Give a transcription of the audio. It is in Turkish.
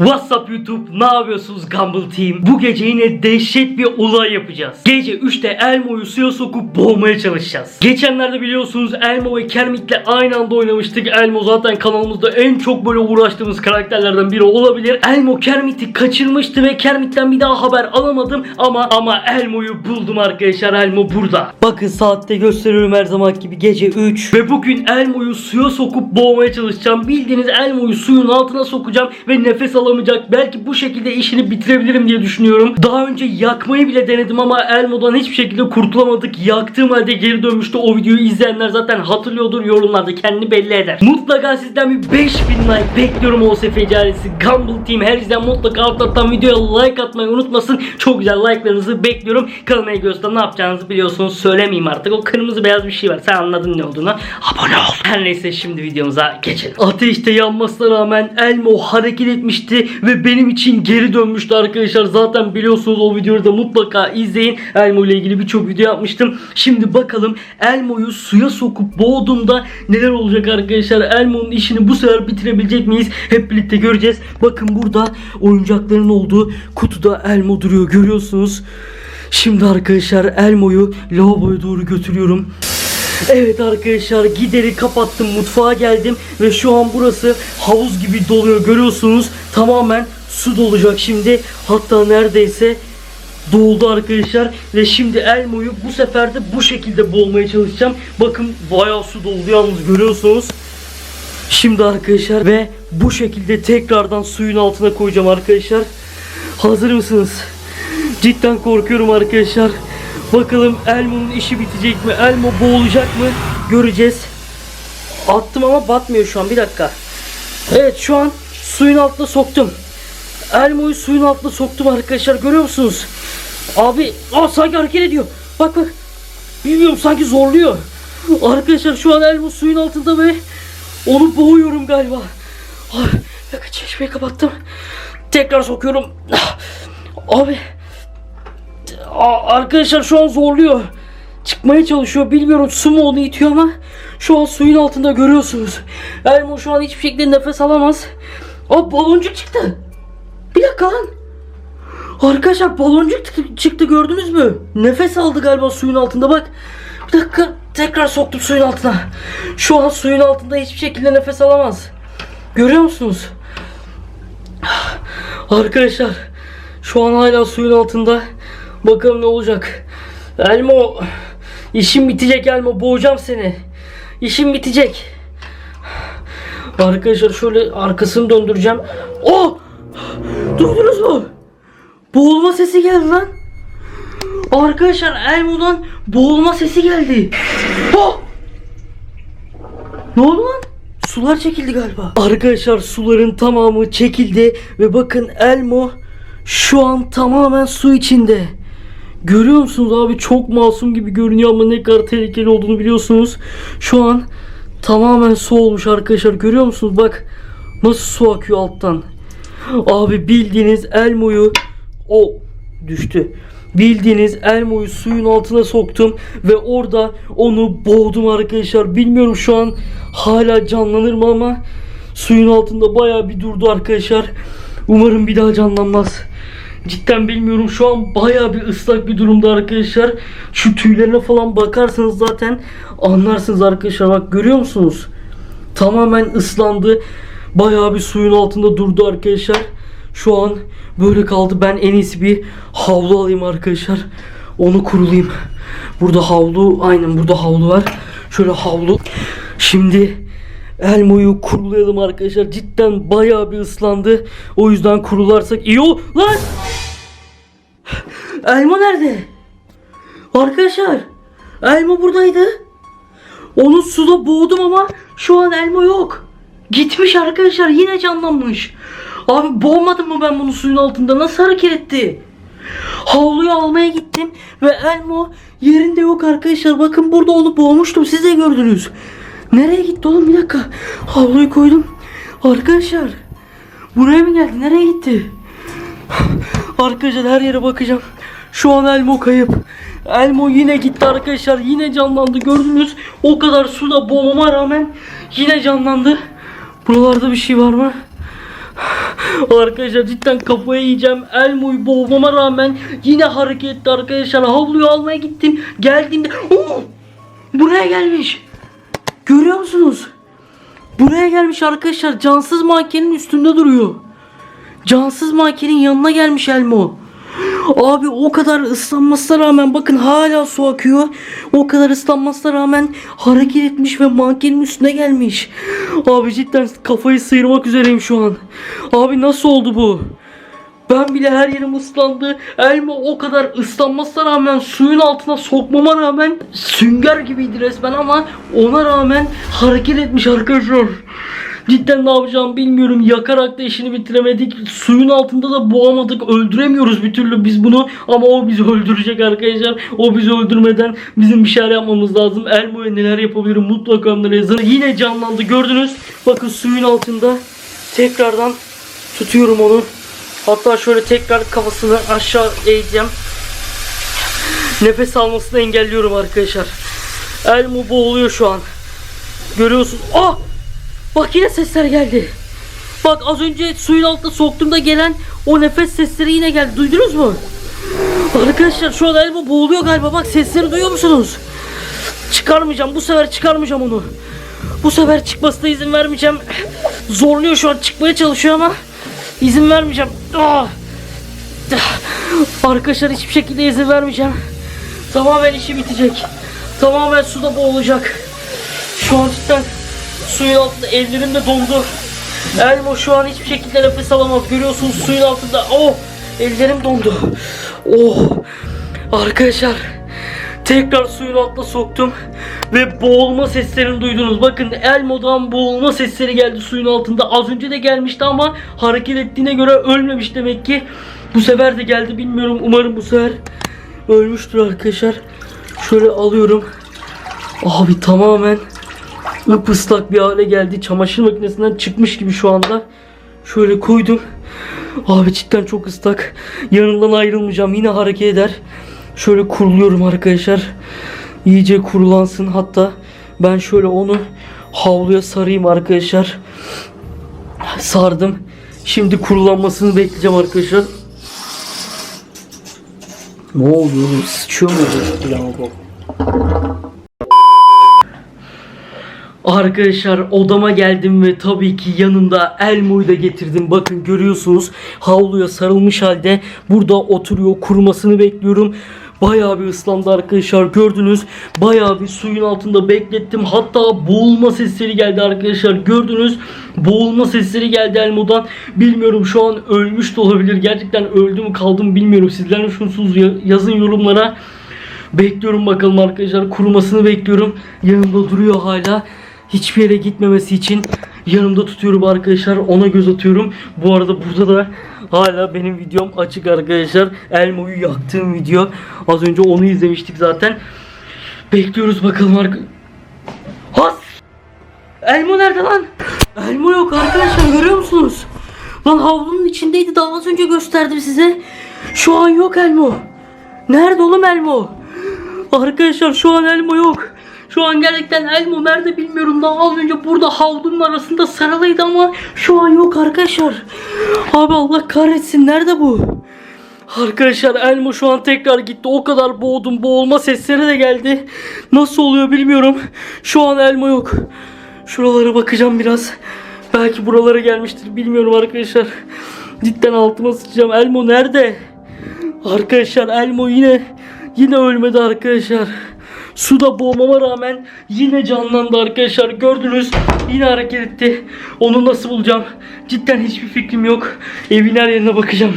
What's up YouTube? Ne yapıyorsunuz Gumball Team? Bu gece yine dehşet bir olay yapacağız. Gece 3'te Elmo'yu suya sokup boğmaya çalışacağız. Geçenlerde biliyorsunuz Elmo ve Kermit'le aynı anda oynamıştık. Elmo zaten kanalımızda en çok böyle uğraştığımız karakterlerden biri olabilir. Elmo Kermit'i kaçırmıştı ve Kermit'ten bir daha haber alamadım ama ama Elmo'yu buldum arkadaşlar. Elmo burada. Bakın saatte gösteriyorum her zaman gibi gece 3 ve bugün Elmo'yu suya sokup boğmaya çalışacağım. Bildiğiniz Elmo'yu suyun altına sokacağım ve nefes alamayacak. Belki bu şekilde işini bitirebilirim diye düşünüyorum. Daha önce yakmayı bile denedim ama Elmo'dan hiçbir şekilde kurtulamadık. Yaktığım halde geri dönmüştü. O videoyu izleyenler zaten hatırlıyordur. Yorumlarda kendini belli eder. Mutlaka sizden bir 5000 like bekliyorum o sefer ailesi. Gumball Team her izleyen mutlaka alttan videoya like atmayı unutmasın. Çok güzel like'larınızı bekliyorum. Kanalıma göster ne yapacağınızı biliyorsunuz. Söylemeyeyim artık. O kırmızı beyaz bir şey var. Sen anladın ne olduğunu. Abone ol. Her neyse şimdi videomuza geçelim. Ateşte yanmasına rağmen Elmo hareket etmişti ve benim için geri dönmüştü arkadaşlar. Zaten biliyorsunuz o videoyu da mutlaka izleyin. Elmo ile ilgili birçok video yapmıştım. Şimdi bakalım Elmo'yu suya sokup boğduğumda neler olacak arkadaşlar. Elmo'nun işini bu sefer bitirebilecek miyiz? Hep birlikte göreceğiz. Bakın burada oyuncakların olduğu kutuda Elmo duruyor. Görüyorsunuz. Şimdi arkadaşlar Elmo'yu lavaboya doğru götürüyorum. Evet arkadaşlar gideri kapattım mutfağa geldim ve şu an burası havuz gibi doluyor görüyorsunuz tamamen su dolacak şimdi hatta neredeyse doldu arkadaşlar ve şimdi Elmo'yu bu sefer de bu şekilde boğmaya çalışacağım bakın bayağı su doldu yalnız görüyorsunuz şimdi arkadaşlar ve bu şekilde tekrardan suyun altına koyacağım arkadaşlar hazır mısınız cidden korkuyorum arkadaşlar Bakalım Elmo'nun işi bitecek mi? Elmo boğulacak mı? Göreceğiz. Attım ama batmıyor şu an. Bir dakika. Evet şu an suyun altına soktum. Elmo'yu suyun altına soktum arkadaşlar. Görüyor musunuz? Abi aa, sanki hareket ediyor. Bak bak. Bilmiyorum sanki zorluyor. Arkadaşlar şu an Elmo suyun altında ve onu boğuyorum galiba. Ay, dakika çeşmeyi kapattım. Tekrar sokuyorum. Abi Aa, arkadaşlar şu an zorluyor. Çıkmaya çalışıyor. Bilmiyorum su mu onu itiyor ama şu an suyun altında görüyorsunuz. Elmo şu an hiçbir şekilde nefes alamaz. Aa baloncuk çıktı. Bir dakika lan. Arkadaşlar baloncuk çıktı gördünüz mü? Nefes aldı galiba suyun altında bak. Bir dakika tekrar soktum suyun altına. Şu an suyun altında hiçbir şekilde nefes alamaz. Görüyor musunuz? Arkadaşlar şu an hala suyun altında. Bakalım ne olacak. Elmo işim bitecek Elmo boğacağım seni. İşim bitecek. Arkadaşlar şöyle arkasını döndüreceğim. Oh! Duydunuz mu? Boğulma sesi geldi lan. Arkadaşlar Elmo'dan boğulma sesi geldi. Oh! Ne oldu lan? Sular çekildi galiba. Arkadaşlar suların tamamı çekildi ve bakın Elmo şu an tamamen su içinde. Görüyor musunuz abi çok masum gibi görünüyor ama ne kadar tehlikeli olduğunu biliyorsunuz. Şu an tamamen su olmuş arkadaşlar görüyor musunuz bak nasıl su akıyor alttan. Abi bildiğiniz Elmo'yu o düştü. Bildiğiniz Elmo'yu suyun altına soktum ve orada onu boğdum arkadaşlar. Bilmiyorum şu an hala canlanır mı ama suyun altında bayağı bir durdu arkadaşlar. Umarım bir daha canlanmaz. Cidden bilmiyorum şu an bayağı bir ıslak bir durumda arkadaşlar. Şu tüylerine falan bakarsanız zaten anlarsınız arkadaşlar. Bak görüyor musunuz? Tamamen ıslandı. Bayağı bir suyun altında durdu arkadaşlar. Şu an böyle kaldı. Ben en iyisi bir havlu alayım arkadaşlar. Onu kurulayım. Burada havlu, aynen burada havlu var. Şöyle havlu. Şimdi Elmo'yu kurulayalım arkadaşlar. Cidden bayağı bir ıslandı. O yüzden kurularsak iyi olur. Lan! Elmo nerede? Arkadaşlar Elmo buradaydı. Onu suda boğdum ama şu an Elmo yok. Gitmiş arkadaşlar yine canlanmış. Abi boğmadım mı ben bunu suyun altında nasıl hareket etti? Havluyu almaya gittim ve Elmo yerinde yok arkadaşlar. Bakın burada onu boğmuştum siz de gördünüz. Nereye gitti oğlum bir dakika. Havluyu koydum. Arkadaşlar buraya mı geldi nereye gitti? Arkadaşlar her yere bakacağım. Şu an Elmo kayıp. Elmo yine gitti arkadaşlar. Yine canlandı. Gördünüz. O kadar suda boğmama rağmen yine canlandı. Buralarda bir şey var mı? Arkadaşlar cidden kafayı yiyeceğim. Elmo'yu boğmama rağmen yine hareket etti arkadaşlar. Havluyu almaya gittim. Geldiğimde Oo! buraya gelmiş. Görüyor musunuz? Buraya gelmiş arkadaşlar. Cansız mankenin üstünde duruyor. Cansız mankenin yanına gelmiş Elmo. Abi o kadar ıslanmasına rağmen bakın hala su akıyor. O kadar ıslanmasına rağmen hareket etmiş ve mankenin üstüne gelmiş. Abi cidden kafayı sıyırmak üzereyim şu an. Abi nasıl oldu bu? Ben bile her yerim ıslandı. Elma o kadar ıslanmasına rağmen suyun altına sokmama rağmen sünger gibiydi resmen ama ona rağmen hareket etmiş arkadaşlar. Cidden ne yapacağımı bilmiyorum. Yakarak da işini bitiremedik. Suyun altında da boğamadık. Öldüremiyoruz bir türlü biz bunu. Ama o bizi öldürecek arkadaşlar. O bizi öldürmeden bizim bir şeyler yapmamız lazım. Elmo'ya neler yapabilirim mutlaka onları yazın. Yine canlandı gördünüz. Bakın suyun altında. Tekrardan tutuyorum onu. Hatta şöyle tekrar kafasını aşağı eğeceğim. Nefes almasını engelliyorum arkadaşlar. Elmo boğuluyor şu an. Görüyorsunuz. Ah! Bak yine sesler geldi. Bak az önce suyun altına soktuğumda gelen o nefes sesleri yine geldi. Duydunuz mu? Arkadaşlar şu an Elmo boğuluyor galiba. Bak sesleri duyuyor musunuz? Çıkarmayacağım. Bu sefer çıkarmayacağım onu. Bu sefer çıkmasına izin vermeyeceğim. Zorluyor şu an çıkmaya çalışıyor ama izin vermeyeceğim. Ah! Arkadaşlar hiçbir şekilde izin vermeyeceğim. Tamamen işi bitecek. Tamamen suda boğulacak. Şu an cidden suyun altında ellerim de dondu. Elmo şu an hiçbir şekilde nefes alamaz. Görüyorsunuz suyun altında. Oh! Ellerim dondu. Oh! Arkadaşlar tekrar suyun altına soktum ve boğulma seslerini duydunuz. Bakın Elmo'dan boğulma sesleri geldi suyun altında. Az önce de gelmişti ama hareket ettiğine göre ölmemiş demek ki. Bu sefer de geldi bilmiyorum. Umarım bu sefer ölmüştür arkadaşlar. Şöyle alıyorum. Abi tamamen ıslak bir hale geldi. Çamaşır makinesinden çıkmış gibi şu anda. Şöyle koydum. Abi cidden çok ıslak. Yanından ayrılmayacağım. Yine hareket eder. Şöyle kuruluyorum arkadaşlar. İyice kurulansın. Hatta ben şöyle onu havluya sarayım arkadaşlar. Sardım. Şimdi kurulanmasını bekleyeceğim arkadaşlar. Ne oldu? Sıçıyor mu? Arkadaşlar odama geldim ve tabii ki yanımda Elmo'yu da getirdim. Bakın görüyorsunuz havluya sarılmış halde burada oturuyor kurumasını bekliyorum. Bayağı bir ıslandı arkadaşlar gördünüz. Bayağı bir suyun altında beklettim. Hatta boğulma sesleri geldi arkadaşlar gördünüz. Boğulma sesleri geldi Elmo'dan. Bilmiyorum şu an ölmüş de olabilir. Gerçekten öldü mü kaldı mı bilmiyorum. Sizler Ya- yazın yorumlara. Bekliyorum bakalım arkadaşlar. Kurumasını bekliyorum. Yanımda duruyor hala. Hiçbir yere gitmemesi için yanımda tutuyorum arkadaşlar. Ona göz atıyorum. Bu arada burada da hala benim videom açık arkadaşlar. Elmo'yu yaktığım video. Az önce onu izlemiştik zaten. Bekliyoruz bakalım arkadaşlar. Has! Elmo nerede lan? Elmo yok arkadaşlar görüyor musunuz? Lan havlunun içindeydi daha az önce gösterdim size. Şu an yok Elmo. Nerede oğlum Elmo? Arkadaşlar şu an Elmo yok. Şu an gerçekten Elmo nerede bilmiyorum. Daha az önce burada havlunun arasında sarılıydı ama şu an yok arkadaşlar. Abi Allah kahretsin nerede bu? Arkadaşlar Elmo şu an tekrar gitti. O kadar boğdum. Boğulma sesleri de geldi. Nasıl oluyor bilmiyorum. Şu an Elmo yok. Şuralara bakacağım biraz. Belki buralara gelmiştir. Bilmiyorum arkadaşlar. Cidden altıma sıçacağım. Elmo nerede? Arkadaşlar Elmo yine yine ölmedi arkadaşlar. Suda boğmama rağmen yine canlandı arkadaşlar. Gördünüz yine hareket etti. Onu nasıl bulacağım? Cidden hiçbir fikrim yok. Evin her yerine bakacağım.